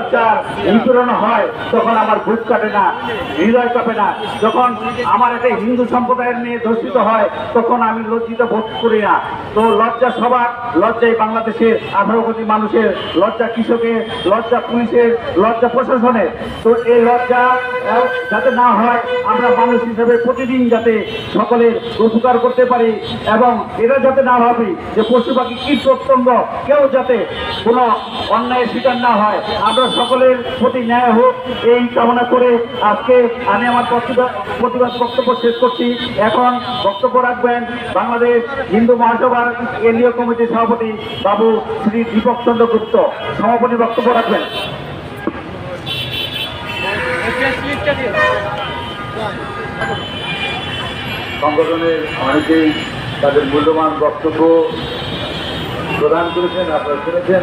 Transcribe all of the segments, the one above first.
অত্যাচার নিপীড়ন হয়, তখন আমার বুক কাটে না, হৃদয় কাঁপে না। যখন আমার একটা হিন্দু সম্প্রদায়ের নিয়ে ধর্ষিত হয়, তখন আমি লজ্জিত বোধ করি না। তো লজ্জা সবার, লজ্জাই বাংলাদেশের আঠারো কোটি মানুষের, লজ্জা কৃষকের, লজ্জা পুলিশের, লজ্জা প্রশাসনের। তো এই লজ্জা যাতে না হয়, আমরা মানুষ হিসেবে প্রতিদিন যাতে সকলের উপকার করতে পারি এবং এটা যাতে না ভাবি যে পশু পাখি কীট প্রত্যঙ্গ, কেউ যাতে কোনো অন্যায়ের শিকার না হয়। আমরা সকলের প্রতি ন্যায় হোক, এই কামনা করে আজকে আমি আমার প্রতিবাদ বক্তব্য শেষ করছি। এখন বক্তব্য রাখবেন বাংলাদেশ হিন্দু মহাসভার কেন্দ্রীয় কমিটির সভাপতি বাবু শ্রী দীপক চন্দ্র গুপ্ত। সভাপতি বক্তব্য রাখবেন। সংগঠনের অনেকেই তাদের মূল্যবান বক্তব্য প্রদান করেছেন, আপনারা শুনেছেন।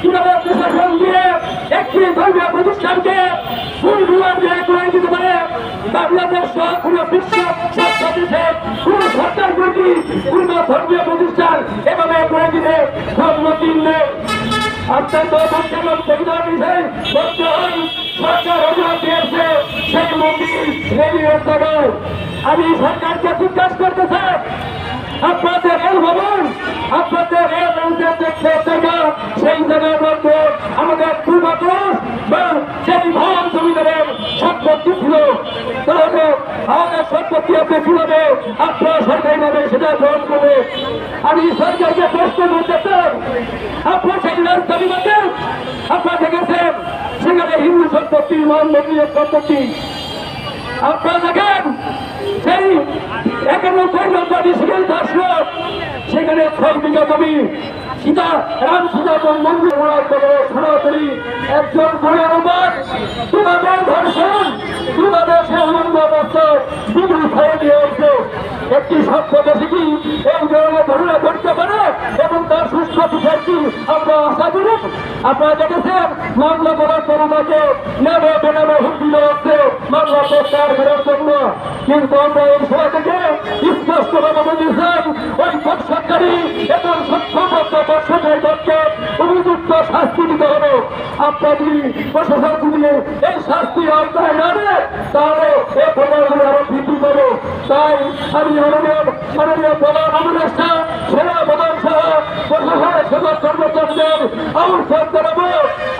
কীভাবে প্রশাসন দিয়ে একটি ধর্মীয় প্রতিষ্ঠানকে ফুল বিমান দিয়ে করে দিতে পারে। বাংলাদেশ সহ পুরো কোন ধর্মীয় প্রতিষ্ঠান এভাবে করে দিতে সম্মতি সেই আমি সরকারকে জিজ্ঞাসা করতে চাই, আপনাদের রেল ভবন, আপনাদের রেল দেখতে পূর্বপুরুষ বা সেই ভবন জমিদারের সম্পত্তি ছিল। তাহলে আমাদের সম্পত্তি আপনি কীভাবে আপনার সরকারিভাবে সেটা গ্রহণ করবে। আমি সরকারকে প্রশ্ন করতে চাই, আপনার সেই রাজধানী মধ্যে আপনারা দেখেছেন, সেখানে হিন্দু সম্পত্তি মান মন্দিরের সম্পত্তি আপনারা দেখেন, সেই একানব্বই নম্বর সেখানে ছয় বিঘা জমি সীতা রাম সীতারাম মন্দির সরাসরি একজন গুণানুবাদ তোমাদের ধর্ষণ তোমাদের সে আনন্দ বছর বিধু দিয়ে হয়েছে একটি সভ্যদেশে কি? এই ধরনের ঘটনা পারে এবং তার সুস্থ বিচার কি? আমরা আশা করি। আপনারা দেখেছেন, মামলা করার করোনাকে নেবে, বেনামে হুমকি দেওয়া হচ্ছে। মামলা প্রত্যাহার করার জন্য কিন্তু আমরা এই সভা থেকে প্রশাসন যদি এই শাস্তি আওতায় না নেয় তাহলে এই প্রমাণগুলো আরও বৃদ্ধি করবে তাই আমি মাননীয় মাননীয় প্রধান উপদেষ্টা, সেনা প্রধান সহ প্রশাসনের সদর কর্মচারীদের আহ্বান জানাব।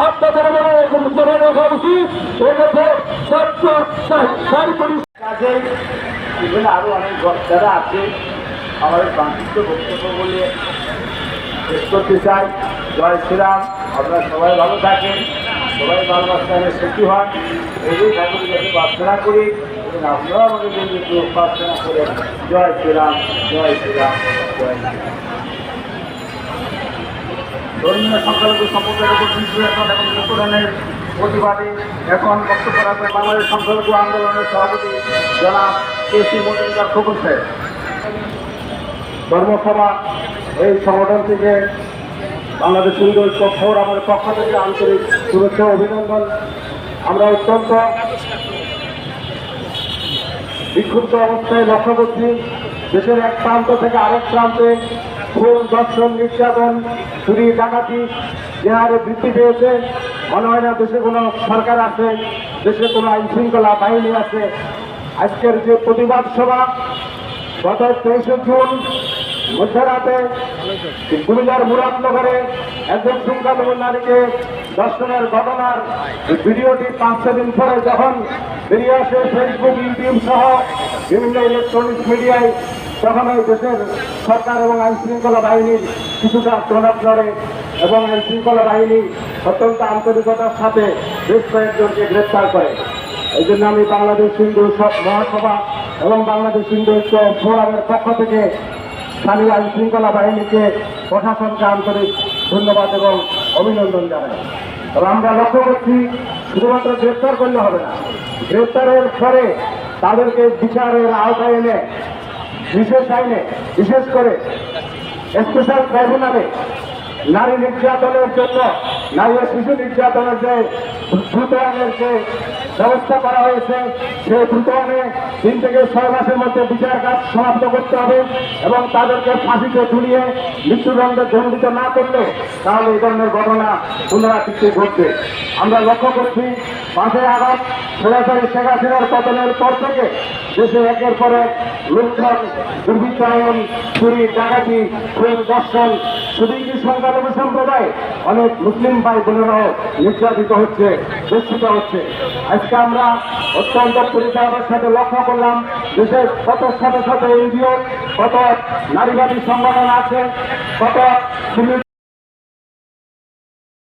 আপনাদের মনে মনে রাখা উচিত। এক্ষেত্রে ছাত্র আরও অনেক যারা আছে, আমাদের সংক্ষিপ্ত বক্তব্য বলে শেষ করতে চাই। জয় শ্রীরাম। আপনারা সবাই ভালো থাকেন, সবাই ভালোবাসায় সুখী হন। এই ঠাকুরের কাছে প্রার্থনা করি, এবং আপনারাও আমাদের একটু প্রার্থনা করে জয় শ্রীরাম জয় শ্রীরাম, জয় ধর্মীয় সংখ্যালঘু সম্প্রদায়ের উপর নির্যাতন এবং নিপীড়নের প্রতিবাদে এখন বক্তব্য রাখবেন বাংলাদেশ সংখ্যালঘু আন্দোলনের সভাপতি জনাব কে সি মজুমদার খবর ধর্মসভা এই সংগঠন থেকে বাংলাদেশ সুন্দর ফোর আমাদের পক্ষ থেকে আন্তরিক শুভেচ্ছা অভিনন্দন। আমরা অত্যন্ত বিক্ষুব্ধ অবস্থায় লক্ষ্য করছি দেশের এক প্রান্ত থেকে আরেক প্রান্তে খুন দর্শন, নির্যাতন, চুরি, ডাকাতি, যে হারে বৃদ্ধি পেয়েছে, মনে হয় না দেশে কোনো সরকার আছে, দেশে কোনো আইন শৃঙ্খলা বাহিনী আছে। আজকের যে প্রতিবাদ সভা, গত তেইশে জুন মধ্যরাতে কুমিল্লার মুরাদনগরে একজন সংখ্যালঘু নারীকে দর্শনের ঘটনার ভিডিওটি পাঁচ দিন পরে যখন বেরিয়ে আসে ফেসবুক ইউটিউব সহ বিভিন্ন ইলেকট্রনিক্স মিডিয়ায় তখন ওই দেশের সরকার এবং আইন শৃঙ্খলা বাহিনীর কিছুটা প্রভাব লড়ে এবং আইন শৃঙ্খলা বাহিনী অত্যন্ত আন্তরিকতার সাথে বেশ কয়েকজনকে গ্রেপ্তার করে। এই জন্য আমি বাংলাদেশ হিন্দু মহাসভা এবং বাংলাদেশ হিন্দু ফোরামের পক্ষ থেকে স্থানীয় আইন শৃঙ্খলা বাহিনীকে প্রশাসনকে আন্তরিক ধন্যবাদ এবং অভিনন্দন জানাই। তবে আমরা লক্ষ্য করছি, শুধুমাত্র গ্রেপ্তার করলে হবে না, গ্রেপ্তারের পরে তাদেরকে বিচারের আওতায় এনে, বিশেষ আইনে, বিশেষ করে স্পেশাল ট্রাইব্যুনালে নারী নির্যাতনের জন্য, নারী শিশু নির্যাতনের যে দ্রুত আইনের যে ব্যবস্থা করা হয়েছে। সেই দ্রুত তিন থেকে ছয় মাসের মধ্যে বিচার কাজ সমাপ্ত করতে হবে এবং তাদেরকে ফাঁসিতে ঝুলিয়ে মৃত্যুদণ্ডে দণ্ডিত না করলে তাহলে এই ধরনের ঘটনা পুনরাবৃত্তি ঘটবে। আমরা লক্ষ্য করছি, পাঁচই আগস্ট সরাসরি শেখ হাসিনার পতনের পর থেকে দেশে একের পর লুণ্ঠন, দুর্বৃত্তায়ন, চুরি, ডাকাতি, খুন দর্শন শুধুই কি সংখ্যালঘু সম্প্রদায় অনেক মুসলিম ভাই বোনেরাও নির্যাতিত হচ্ছে, দূষিত হচ্ছে। আজকে আমরা অত্যন্ত পরিচালকের সাথে লক্ষ্য করলাম দেশের কত শত শত এনজিও, কত নারীবাদী সংগঠন আছে, কত